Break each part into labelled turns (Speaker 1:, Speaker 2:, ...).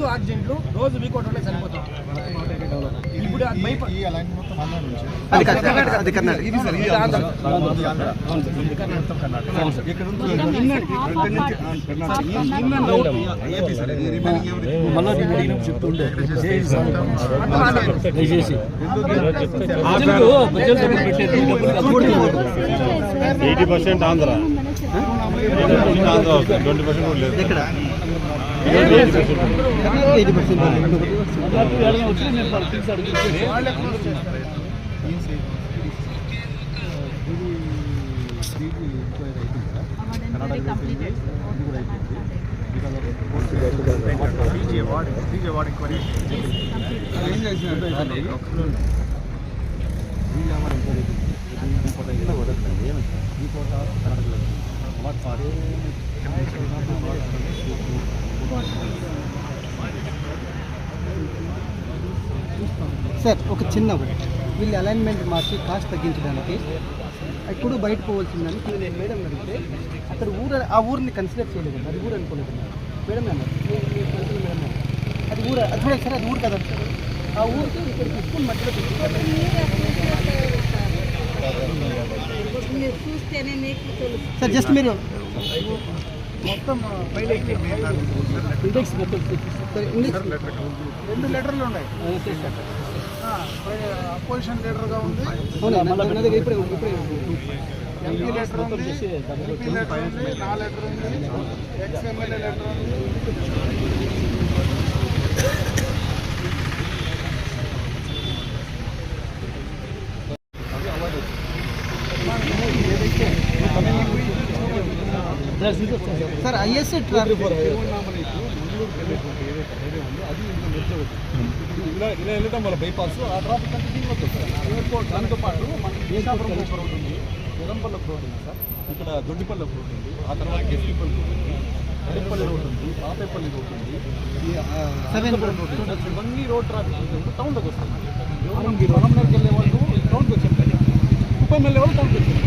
Speaker 1: రోజు యాక్సిడెంట్లు రోజు వీకోటంలో చనిపోతాం ఇప్పుడు అది భయప
Speaker 2: ఈ అలైన్ మొత్తం ఆంధ్ర నుంచి.
Speaker 3: అది కర్ణాటక. అది కర్ణాటక
Speaker 2: ఇది సార్ ఇది ఆంధ్ర ఇది ఆంధ్ర మొత్తం కర్ణాటక ఇక్కడ నుంచి Karnataka inland out AP sir ఇది రిమైనింగ్ ఎవరి మళ్ళీ చెప్తుండే
Speaker 4: eighty percent Andhra Andhra twenty percent కూడా లేదు
Speaker 3: ఎక్కడ ఎయిటీ పర్సెంట్ సార్ ఒక చిన్న వీళ్ళు అలైన్మెంట్ మార్చి కాస్ట్ తగ్గించడానికి ఎప్పుడు బయట పోవాల్సిందని నేను మేడం అడిగితే అక్కడ ఊరు ఆ ఊరిని కన్సిడర్ చేయలేదు. అది ఊరు అనుకోలేదు మేడం. అన్నారు. మేడం. అది ఊరు అది చూడండి సార్ అది ఊరు కదా. ఆ ఊరికి ఇక్కడ తీసుకుని మధ్యలో సార్ జస్ట్ మీరు
Speaker 2: మొత్తం
Speaker 3: ఇండెక్స్ మొత్తం
Speaker 2: రెండు లెటర్లు ఉన్నాయి. అపోజిషన్ లీడర్గా ఉంది. ఎంపీ లెటర్ ఉంది ఎంపీ లెటర్ ఉంది నా లెటర్ ఉంది ఎక్స్ ఎమ్మెల్యే లెటర్ ఉంది.
Speaker 3: Sir ISA traffic.
Speaker 2: ఇలా ఇలా వెళ్ళడం వల్ల బైపాస్. ఆ ట్రాఫిక్ అంతా సార్. ఎయిర్పోర్ట్ దాంతో పాటు మన దేశాపురం రోడ్ ఉంది. ఒక రోడ్ ఉంది సార్. ఇక్కడ దొడ్డిపల్లి రోడ్ ఉంది. ఆ తర్వాత ఎస్పీపల్లి రోడ్ ఉంది. అడిపల్లి రోడ్ ఉంది. పాపేపల్లి రోడ్ ఉంది. ఇవన్నీ రోడ్ ట్రాఫిక్ ఉంటుంది టౌన్లోకి వస్తుంది పొలంలోకి వెళ్ళే వాళ్ళు టౌన్కి వచ్చారు కుప్పం వెళ్ళే వాళ్ళు టౌన్కి వచ్చారు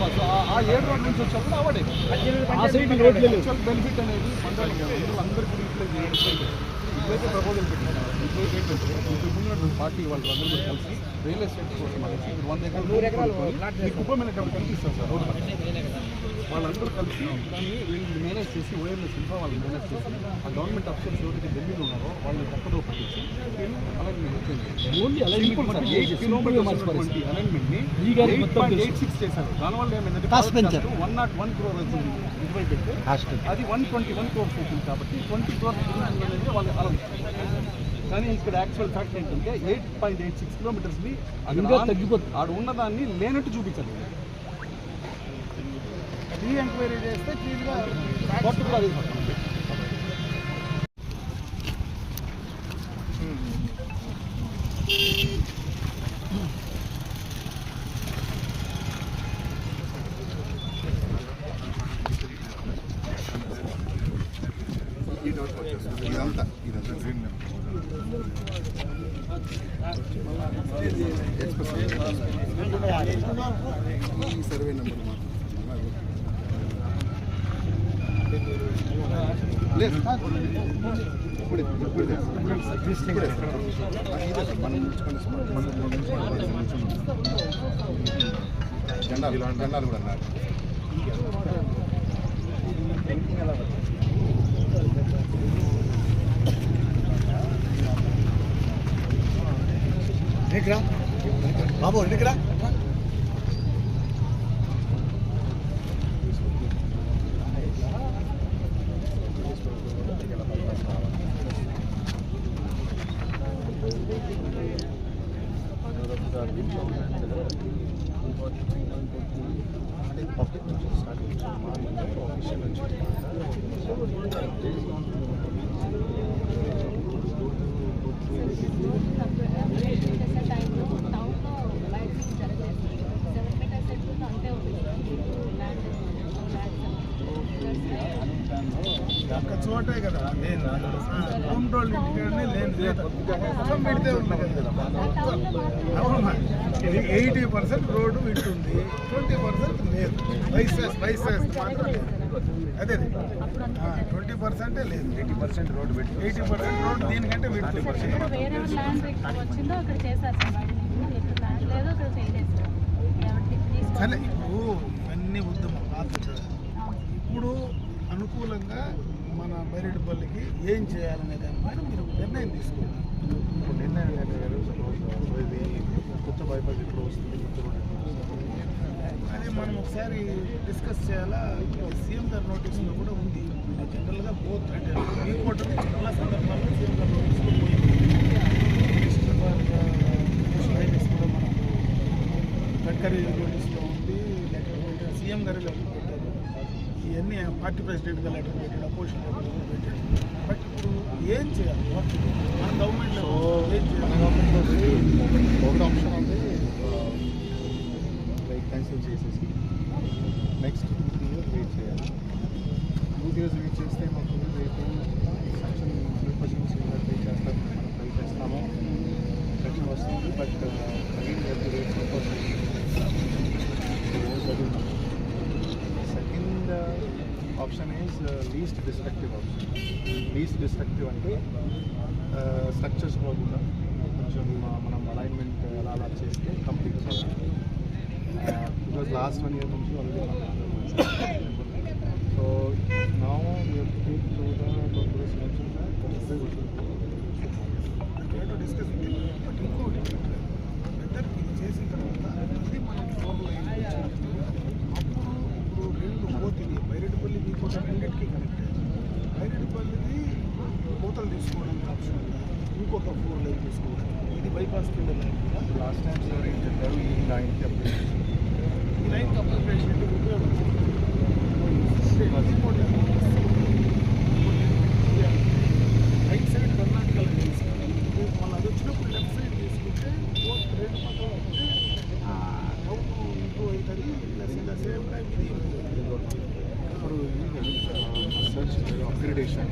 Speaker 2: బైపాస్ ఆ- ఏడు రోడ్ నుంచి వచ్చేప్పుడు అవడే. ఆ సైడ్ రోడ్ బెనిఫిట్ అనేది అందరికీ యూటిలైజ్ ఇప్పుడైతే ప్రపోజల్ పెట్టినారు ఇప్పుడైతే ఏంటంటే ఇంతకు ముందు పార్టీ వాళ్ళు అందరూ కలిసి రియల్ ఎస్టేట్ కోసం అనేసి వంద ఎకరాలు మీకు ఇక్కడ కనిపిస్తారు సార్ పక్కన. వాళ్ళందరూ కలిసి దాన్ని వీళ్ళు మేనేజ్ చేసి ఓఎంఎస్ ఇన్ఫా వాళ్ళు మేనేజ్ చేసి ఆ గవర్నమెంట్ అఫీషియల్స్ ఎవరైతే ఢిల్లీలో ఉన్నారో వాళ్ళని పక్కదో పట్టించి అలాగే ఓన్లీ అలాగే eight kilometres alignment eight point eight six చేశారు. దానివల్ల ఏమైందంటే
Speaker 3: Cost పెంచారు.
Speaker 2: వన్ నాట్ వన్ క్రోర్ వచ్చింది పెడితే అది వన్ ట్వంటీ వన్ క్రోర్స్ కాబట్టి ట్వంటీ క్రోర్స్ అనేది వాళ్ళు ఆలోచిస్తారు కానీ ఇక్కడ యాక్చువల్ ఫ్యాక్ట్ ఏంటంటే ఎయిట్ పాయింట్ ఎయిట్ సిక్స్ కిలోమీటర్స్ని తగ్గిపోతుంది. ఆడ ఉన్నదాన్ని లేనట్టు చూపించాలి రీ ఎంక్వైరీ చేస్తే క్లీన్గా కోర్టు కూడా.
Speaker 5: ఇదంతా ఇదంతా గ్రీన్ ఈ సర్వే నెంబర్ మాత్రం లేదు ఇప్పుడు ఇప్పుడు ఇప్పుడే ఇదే మనం జెండాలు జెండాలు కూడా అన్నారు
Speaker 2: బాబు ఇక్కడ
Speaker 6: టైంలో టౌన్లో
Speaker 2: ఒక్క చోటే కదా. నేను హోమ్ టోల్ ఇంటికాడనే లేని. మొత్తం పెడితే ఉన్నది అవునా ఎయిటీ పర్సెంట్ రోడ్డు ఇటుంది ట్వంటీ పర్సెంట్ లేదు. వైసెస్ వైసెస్ మాత్రం లేదు.
Speaker 1: అదే ట్వంటీ పర్సెంటే లేదు. ఎయిటీ పర్సెంట్ రోడ్ పెట్టి ఎయిటీ పర్సెంట్ రోడ్ దీనికంటే
Speaker 6: చేశారు సార్
Speaker 1: ఇప్పుడు ఇవన్నీ ఉద్యమం ఇప్పుడు అనుకూలంగా మన బైరెడ్డిపల్లికి ఏం చేయాలనే దానిపైన మీరు నిర్ణయం తీసుకోండి.
Speaker 5: నిర్ణయం ఇది కొత్త బైపాస్ ఎప్పుడు వస్తుంది?
Speaker 1: అది మనం ఒకసారి డిస్కస్ చేయాలా? సీఎం గారి నోటీస్లో కూడా ఉంది. జనరల్గా బోత్ అంటే ఈ కోట నుంచి చాలా సందర్భాల్లో సీఎం గారి నోటీస్లో పోయింది. గడ్కరీ నోటీస్లో ఉంది. లెటర్ సీఎం గారు ఇవన్నీ పార్టీ ప్రెసిడెంట్గా లెటర్ పెట్టాడు అపోజిషన్ లెటర్ పెట్టాడు బట్ ఇప్పుడు ఏం చేయాలి? మన గవర్నమెంట్లో ఏం చేయాలి?
Speaker 5: గవర్నమెంట్ ఒకటి ఆప్షన్ ఉంది. లైక్ క్యాన్సిల్ చేసేసి నెక్స్ట్ టూ ఇయర్స్ వెయిట్ చేయాలి. టూ ఇయర్స్ వెయిట్ చేస్తే మాకు రేపు section hundred percent senior pay చేస్తారు మనం పే చేస్తాము సెక్షన్ వస్తుంది but again rate second option is least destructive option least destructive అంటే స్ట్రక్చర్స్ కూడా కొంచెం మా- మనం అలైన్మెంట్ ఎలా అలా చేస్తే కంప్లీట్ చేయాలి బికాజ్ లాస్ట్ వన్ ఇయర్ నుంచి ఆల్రెడీ సో నా take to the
Speaker 1: to discuss but ఇంకోటి వెదర్ ఇది చేసిన తర్వాత ఇది మనం ఫోర్ లైన్ వచ్చినప్పుడు అప్పుడు రెండు పోతుంది బైరెడ్డిపల్లి మీకు రెండింటికి కనెక్ట్ బైరెడ్డిపల్లిది కోతలు తీసుకోవడానికి ఆప్షన్ ఉందా? ఇంకొక ఫోర్ లైన్ తీసుకోవడం ఇది బైపాస్ కింద లైన్
Speaker 5: లాస్ట్ టైం సార్ ఏం చెప్పారు? ఈ అప్లై
Speaker 1: ఈ లైన్ కంప్లీట్ చేసినట్టు ఉపయోగం రైట్ సైడ్ కర్ణాటక లైన్ తీసుకోవాలి మళ్ళీ అది వచ్చినప్పుడు లెఫ్ట్ సైడ్ తీసుకుంటే బోత్ రెండు పక్కన వస్తే అవుట్ ఇంప్రూవ్ అవుతుంది plus in the same time ఇది improve అవుతుంది.
Speaker 5: ఇప్పుడు సర్చ్ అప్గ్రేడేషన్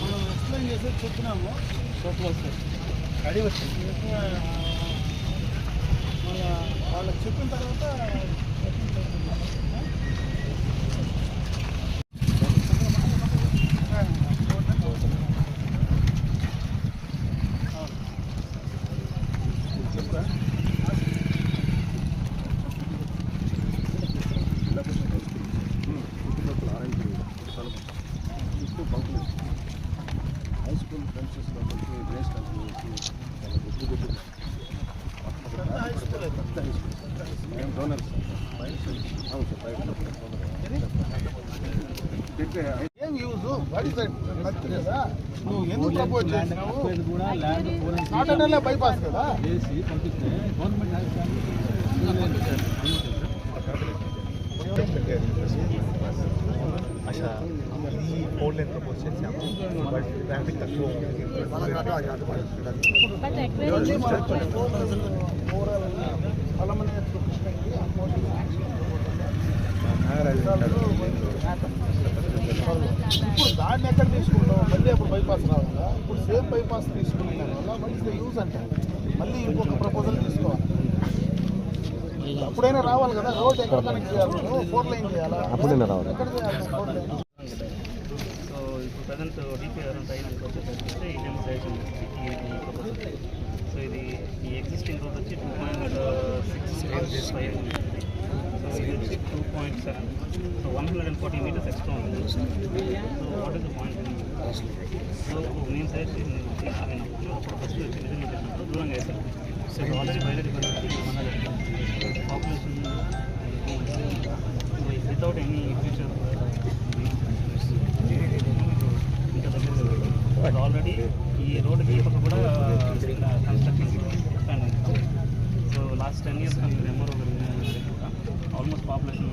Speaker 1: మనం చెప్పినాము అడిగి వచ్చింది వాళ్ళకి చెప్పిన తర్వాత
Speaker 5: హై స్కూల్ ఫ్రెండ్స్లో వేస్ట్
Speaker 1: హై స్కూల్
Speaker 5: మేము డోనర్స్ అవును సార్ ప్రైవేట్
Speaker 1: ఏం యూజ్ వాట్ ఇస్ దట్ కదా నువ్వు ఎందుకు ప్రపోజ్ చేసినావు? నాట్ అంటే బైపాస్ కదా?
Speaker 2: గవర్నమెంట్
Speaker 5: ఈ ఫోర్ లైన్ ప్రపోజ్ చేసాము బట్ ట్రాఫిక్ తక్కువ
Speaker 6: బట్
Speaker 1: ఇప్పుడు దాన్ని ఎక్కడ తీసుకుంటాం మళ్ళీ అప్పుడు బైపాస్ రావాలా? ఇప్పుడు సేమ్ బైపాస్ తీసుకునే వల్ల మళ్ళీ యూజ్ అంటే. మళ్ళీ ఇంకొక ప్రపోజల్ తీసుకోవాలి. అప్పుడైనా రావాలి కదా? రోడ్ ఎక్కడ కనెక్ట్ చేయాలి? ఫోర్ లైన్ చేయాలా? అప్పుడైనా రావాలి. ఎక్కడ చేయాలి? ఫోర్ లైన్
Speaker 7: సో ఇప్పుడు ప్రజెంట్ డిపిఆర్ అయినాక వచ్చేసరికి ఈ ప్రపోజల్ సో ఇది ఈ ఎగ్జిస్టింగ్ రోడ్ వచ్చి టూ పాయింట్ సిక్స్ ఫైవ్ వచ్చి two point seven so one hundred and forty metres extra ఉంటుంది so what is the point so నేను సజెస్ట్ ఫస్ట్ వచ్చి చేసినప్పుడు దూరంగా వేశారు సో ఆల్రెడీ బయలుదేరి పాపులేషన్ వితౌట్ ఎనీ ఫ్యూచర్ ఇంకా దగ్గర ఆల్రెడీ ఈ రోడ్డుకి ఈ కూడా construction so last ten years మీరు ఎంఆర్ఓ కూడా ఆల్మోస్ట్ పాపులేషన్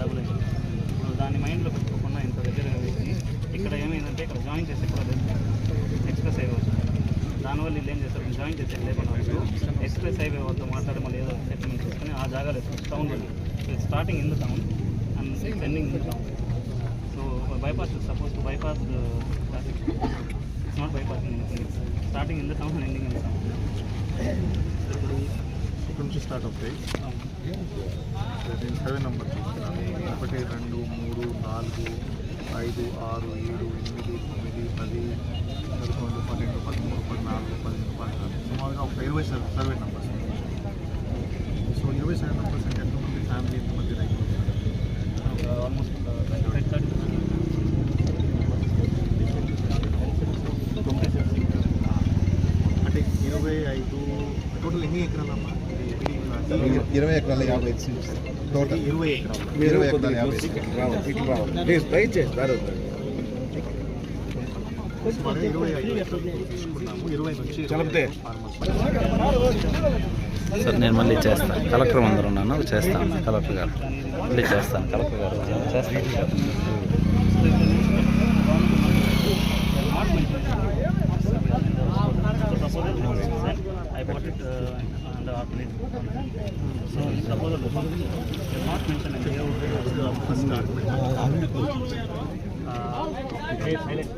Speaker 7: డబుల్ అయింది ఇప్పుడు దాన్ని మైండ్లో పెట్టుకోకుండా ఇంత దగ్గర వేసి ఇక్కడ ఏమైందంటే ఇక్కడ జాయిన్ చేసి కూడా ఎక్స్ప్రెస్ హైవే దాని దానివల్ల వీళ్ళు ఏం చేస్తారు? జాయిన్ లేబర్ వాళ్ళు ఎక్స్ప్రెస్ హైవే వద్ద మాట్లాడి మళ్ళీ ఏదో సెటిల్మెంట్ చేసుకుని ఆ జాగాలో town starting in the town and sending in the town so traffic. It's not bypassing anything. It's starting in the town and ending in the town.
Speaker 5: ఇప్పుడు ఇక్కడ నుంచి స్టార్ట్ అవుతాయి. నేను సర్వే నెంబర్ చూస్తున్నాను ఒకటి రెండు మూడు నాలుగు ఐదు ఆరు ఏడు ఎనిమిది తొమ్మిది పది పదకొండు పన్నెండు పదమూడు పద్నాలుగు పదిహేను పద్నాలుగు. సుమారుగా ఒక ఇరవై సర్వే నెంబర్ నెంబర్స్ సో ఇరవై సర్వే నెంబర్స్ అంటే ఎంతమంది ఫ్యామిలీ ఎంతమంది రైతులు
Speaker 7: Uh, almost uh, 25, 30
Speaker 5: అంటే ఇరవై ఐదు టోటల్ ఎన్ని ఎకరాలమ్మా ఇది ఇది
Speaker 8: ఇరవై ఎకరాల యాభై సెంట్స్ టోటల్
Speaker 5: ఇరవై ఎకరాలు.
Speaker 8: ఇరవై ఎకరాల యాభై
Speaker 9: సార్ నేను మళ్ళీ చేస్తాను కలెక్టర్ ముందర ఉన్నాను చేస్తాను. కలెక్టర్ గారు మళ్ళీ చేస్తాను. కలెక్టర్ గారు చేస్తాను
Speaker 7: So proposal was sent. I bought it uh, on the alternate. So proposal was they're not mentioned in the
Speaker 5: first document
Speaker 7: uh, highlight.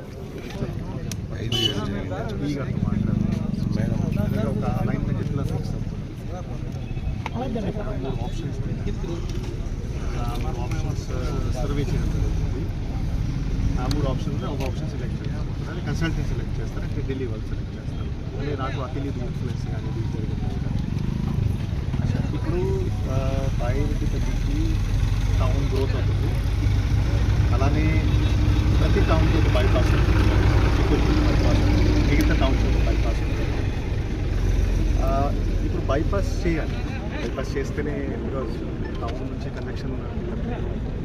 Speaker 5: ఐదు ఈ గారితో మాట్లాడారు మేడం ఒక అలైన్మెంట్ ఎట్లా ఫిక్స్ ఆప్షన్స్ ఆప్షన్స్ సర్వే చేయడం జరుగుతుంది ఆ మూడు ఆప్షన్స్ ఒక ఆప్షన్ సెలెక్ట్ చేస్తారు కన్సల్టెంట్ సెలెక్ట్ చేస్తారు అంటే ఢిల్లీ వాళ్ళు సెలెక్ట్ చేస్తారు మళ్ళీ నాకు అతిలీదు ఇన్ఫ్లుయెన్స్ కానీ ఇది జరిగింది ఇప్పుడు బయోరిటీ తగ్గించి టౌన్ గ్రోత్ అవుతుంది అలానే ప్రతి టౌన్కి ఒక బైపాస్ ఉంటుంది చిత్తూరు బైపాస్ మిగతా టౌన్స్ ఒక బైపాస్ ఉంటుంది ఆ, ఇప్పుడు బైపాస్ చేయాలి. బైపాస్ చేస్తేనే బికాజ్ టౌన్ నుంచి కనెక్షన్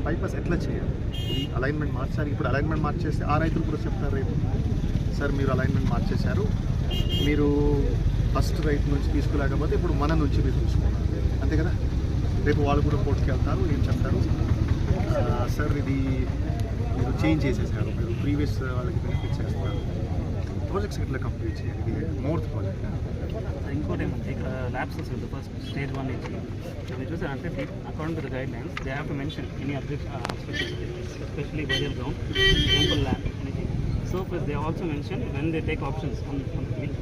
Speaker 5: బైపాస్ ఎట్లా చేయాలి? ఈ అలైన్మెంట్ మార్చాలి. ఇప్పుడు అలైన్మెంట్ మార్చేస్తే ఆ రైతులు కూడా చెప్తారు రేపు సార్ మీరు అలైన్మెంట్ మార్చేశారు. మీరు ఫస్ట్ రైతు నుంచి తీసుకురాకపోతే ఇప్పుడు మన నుంచి మీరు తీసుకున్నారు అంతే కదా? రేపు వాళ్ళు కూడా కోర్టుకి వెళ్తారు ఏం చెప్తారు? సార్ ఇది మీరు చేంజ్ చేసేసారు. మీరు ప్రీవియస్ వాళ్ళకి బెనిఫిట్ చేస్తారు ప్రాజెక్ట్స్ ఎట్లా కంప్లీట్ చేయాలి ఇది మోర్త్ ప్రాజెక్ట్
Speaker 7: ఇంకోటి ఏమంటే ఇక్కడ ల్యాబ్సెస్ ఉంది ఫస్ట్ స్టేజ్ వన్ నుంచి మీరు చూసారంటే according to the guidelines they have to mention any object especially burial ground temple land anything so plus they also mention when they take options on on the field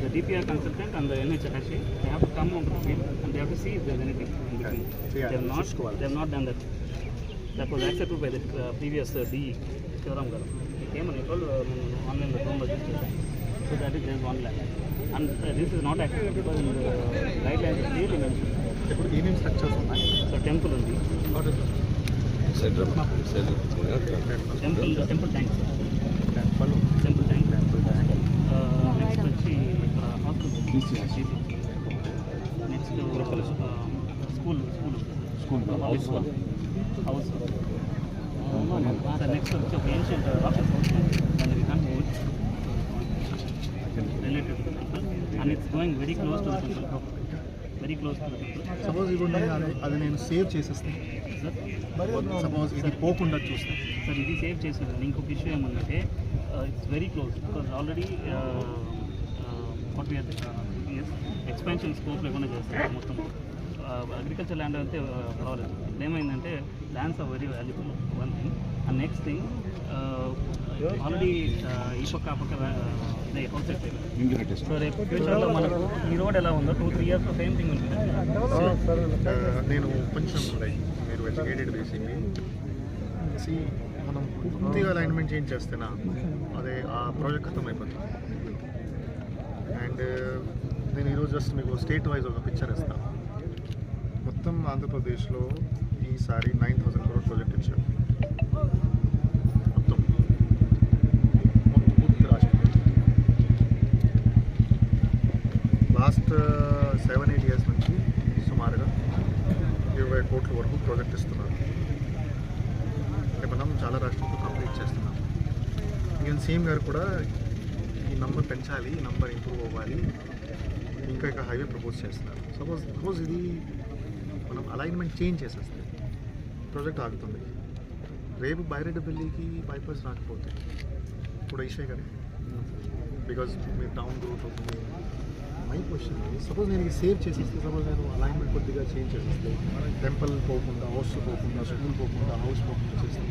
Speaker 7: the DPR consultant and the NHRC they have to come on the field and they have to see if there anything they have not they have not done that that was accepted by the previous D Sivaram garu ఏమని వాళ్ళు నేను ఆన్లైన్లో ఫోన్లో చూసాను so that is these land and this is not accepted guidelines clearly mention
Speaker 5: ఇప్పుడు ఏమేమి structures ఉన్నాయి?
Speaker 7: So temple ఉంది. Temple temple tank
Speaker 5: temple
Speaker 7: temple tank next వచ్చి ఇక్కడ hospital next school school school house house going very close
Speaker 5: suppose నేను అది- అది నేను సేవ్ చేసేస్తాను
Speaker 7: సార్
Speaker 5: సపోజ్ ఇది పోకుండా చూస్తే.
Speaker 7: సార్ ఇది సేవ్ చేసేది ఇంకొక issue ఏమన్నంటే it's very close because already what expansion scope లేకుండా చేస్తారు మొత్తం. అగ్రికల్చర్ ల్యాండ్ అయితే పర్వాలేదు. ఏమైందంటే lands are very valuable one thing and next thing already ఈ పక్క ఆ పక్క హౌస్ సో రేపు ఫ్యూచర్లో మనకు ఈ రోడ్ ఎలా ఉందో two three years same thing ఉంటుంది.
Speaker 5: నేను కొంచెం మీరు ఎడ్యుకేటెడ్ బేసిక్లీ మనం పూర్తిగా అలైన్మెంట్ చేంజ్ చేస్తేనా అదే ఆ ప్రాజెక్ట్ ఖతం అయిపోతుంది. అండ్ నేను ఈరోజు జస్ట్ మీకు స్టేట్ వైజ్ ఒక పిక్చర్ ఇస్తాను. మొత్తం ఆంధ్రప్రదేశ్లో ఈసారి నైన్ థౌసండ్ క్రోర్ ప్రాజెక్ట్ ఇచ్చారు మొత్తం మొత్తం పూర్తి రాష్ట్రం లాస్ట్ సెవెన్ ఎయిట్ ఇయర్స్ నుంచి సుమారుగా ఇరవై కోట్ల వరకు ప్రాజెక్ట్ ఇస్తున్నారు. అంటే మనం చాలా రాష్ట్రాలతో కంప్లీట్ చేస్తున్నాం ఈవెన్ సీఎం గారు కూడా ఈ నంబర్ పెంచాలి ఈ నంబర్ ఇంప్రూవ్ అవ్వాలి ఇంకా ఇక హైవే ప్రపోజ్ చేస్తున్నారు. సపోజ్ సపోజ్ ఇది మనం అలైన్మెంట్ చేంజ్ చేసేస్తే ప్రాజెక్ట్ ఆగుతుంది. రేపు బైరెడ్డిపల్లికి బైపాస్ రాకపోతే ఇప్పుడు ఇషే కానీ బికాజ్ మీరు టౌన్ గ్రోత్ అవుతుంది. మై క్వశ్చన్ సపోజ్ నేను సేవ్ చేసేస్తే సపోజ్ నేను అలైన్మెంట్ కొద్దిగా చేంజ్ చేసేస్తే టెంపుల్ పోకుండా హౌస్ పోకుండా స్కూల్ పోకుండా హౌస్ పోకుండా చేస్తే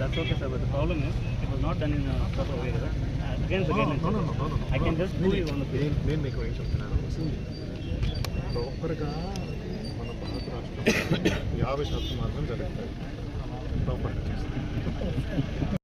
Speaker 7: that's okay sir but problem it not done in proper way again. I can just do the
Speaker 5: నేను మీకు ఏం చెప్తున్నాను ప్రాపర్గా మన భారత రాష్ట్రంలో యాభై శాతం మాత్రం జరుగుతాయి ప్రాపర్గా